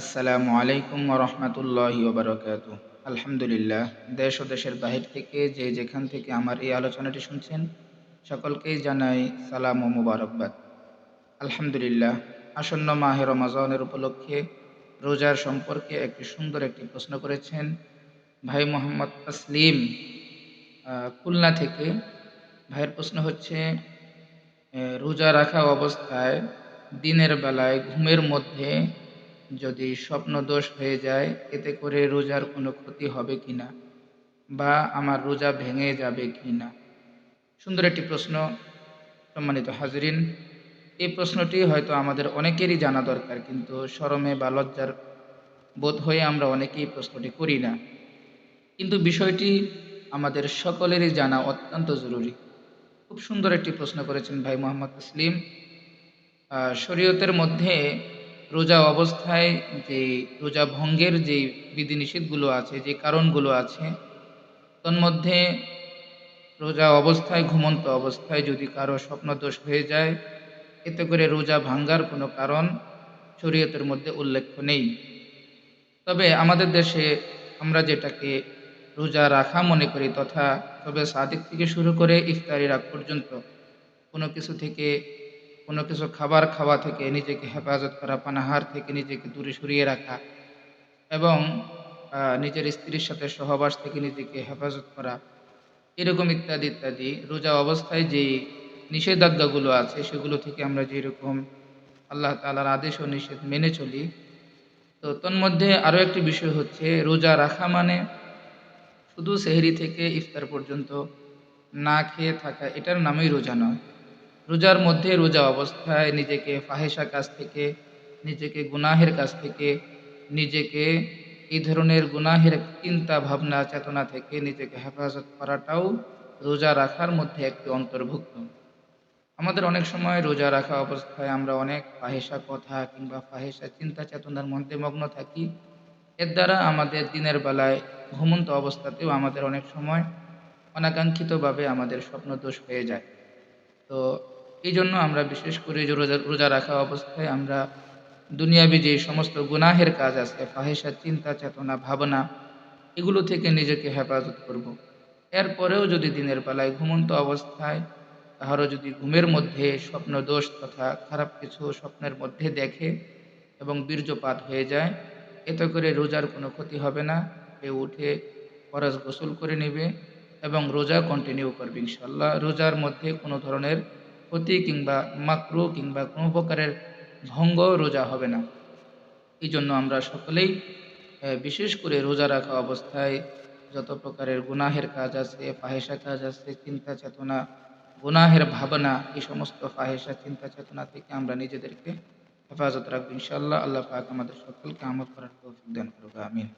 আসসালামু আলাইকুম রহমতুল্লাহি ওবরাকাত। আলহামদুলিল্লাহ, দেশ ও দেশের বাহির থেকে যে যেখান থেকে আমার এই আলোচনাটি শুনছেন, সকলকেই জানাই সালাম ও মুবারকবাদ। আলহামদুলিল্লাহ, আসন্ন মাহে রমাজনের উপলক্ষে রোজার সম্পর্কে একটি সুন্দর একটি প্রশ্ন করেছেন ভাই মোহাম্মদ তসলিম। খুলনা থেকে ভাইয়ের প্রশ্ন হচ্ছে রোজা রাখা অবস্থায় দিনের বেলায় ঘুমের মধ্যে যদি স্বপ্ন দোষ হয়ে যায়, এতে করে রোজার কোনো ক্ষতি হবে কিনা বা আমার রোজা ভেঙে যাবে কিনা সুন্দর একটি প্রশ্ন, সম্মানিত হাজরিন। এই প্রশ্নটি হয়তো আমাদের অনেকেরই জানা দরকার, কিন্তু শরমে বা লজ্জার বোধ হয়ে আমরা অনেকেই প্রশ্নটি করি না। কিন্তু বিষয়টি আমাদের সকলেরই জানা অত্যন্ত জরুরি। খুব সুন্দর একটি প্রশ্ন করেছেন ভাই মোহাম্মদ তসলিম। শরীয়তের মধ্যে রোজা অবস্থায় যে রোজা ভঙ্গের যে বিধিনিষেধগুলো আছে, যে কারণগুলো আছে, তন্মধ্যে রোজা অবস্থায়, ঘুমন্ত অবস্থায় যদি কারও স্বপ্নদোষ হয়ে যায়, এতে করে রোজা ভাঙ্গার কোনো কারণ শরীয়তের মধ্যে উল্লেখ্য নেই। তবে আমাদের দেশে আমরা যেটাকে রোজা রাখা মনে করি তথা তবে সাদিক থেকে শুরু করে ইফতারি রাখ পর্যন্ত কোনো কিছু থেকে কোনো কিছু খাবার খাওয়া থেকে নিজেকে হেফাজত করা, পানাহার থেকে নিজেকে দূরে সরিয়ে রাখা এবং নিজের স্ত্রীর সাথে সহবাস থেকে নিজেকে হেফাজত করা, এরকম ইত্যাদি ইত্যাদি। রোজা অবস্থায় যে নিষেধাজ্ঞাগুলো আছে, সেগুলো থেকে আমরা যেরকম আল্লাহ তালার আদেশ ও নিষেধ মেনে চলি, তো তন্মধ্যে আরও একটি বিষয় হচ্ছে, রোজা রাখা মানে শুধু সেহরি থেকে ইফতার পর্যন্ত না খেয়ে থাকা, এটার নামই রোজা নয়। রোজার মধ্যে রোজা অবস্থায় নিজেকে ফাহেসা কাজ থেকে, নিজেকে গুনাহের কাছ থেকে, নিজেকে এই ধরনের গুনাহের চিন্তা ভাবনা চেতনা থেকে নিজেকে হেফাজত করাটাও রোজা রাখার মধ্যে একটি অন্তর্ভুক্ত। আমাদের অনেক সময় রোজা রাখা অবস্থায় আমরা অনেক ফাহেসা কথা কিংবা ফাহেসা চিন্তা চেতনার মধ্যে মগ্ন থাকি। এর দ্বারা আমাদের দিনের বেলায় ঘুমন্ত অবস্থাতেও আমাদের অনেক সময় অনাকাঙ্ক্ষিতভাবে আমাদের স্বপ্ন দোষ হয়ে যায়। তো এই জন্য আমরা বিশেষ করে রোজা রোজা রাখা অবস্থায় আমরা দুনিয়াবি যে সমস্ত গুনাহের কাজ আছে ফাহেসা চিন্তা, চেতনা, ভাবনা, এগুলো থেকে নিজেকে হেফাজত করব। এরপরেও যদি দিনের বেলায় ঘুমন্ত অবস্থায় কাহারও যদি ঘুমের মধ্যে স্বপ্ন দোষ তথা খারাপ কিছু স্বপ্নের মধ্যে দেখে এবং বীর্যপাত হয়ে যায়, এতে করে রোজার কোনো ক্ষতি হবে না এ উঠে ফরজ গোসল করে নেবে এবং রোজা কন্টিনিউ করবে ইনশাল্লাহ রোজার মধ্যে কোনো ধরনের ক্ষতি কিংবা মাকরু কিংবা কোনো প্রকারের ভঙ্গ রোজা হবে না। এই জন্য আমরা সকলেই বিশেষ করে রোজা রাখা অবস্থায় যত প্রকারের গুনাহের কাজ আছে ফাহেসা কাজ আছে, চিন্তা চেতনা, গুনাহের ভাবনা, এই সমস্ত ফাহেসা চিন্তা চেতনা থেকে আমরা নিজেদেরকে হেফাজত রাখব। ইনশাল্লাহ আল্লাহ পাক আমাদের সকলকে আমল করার তৌফিক দান করবে আমিন।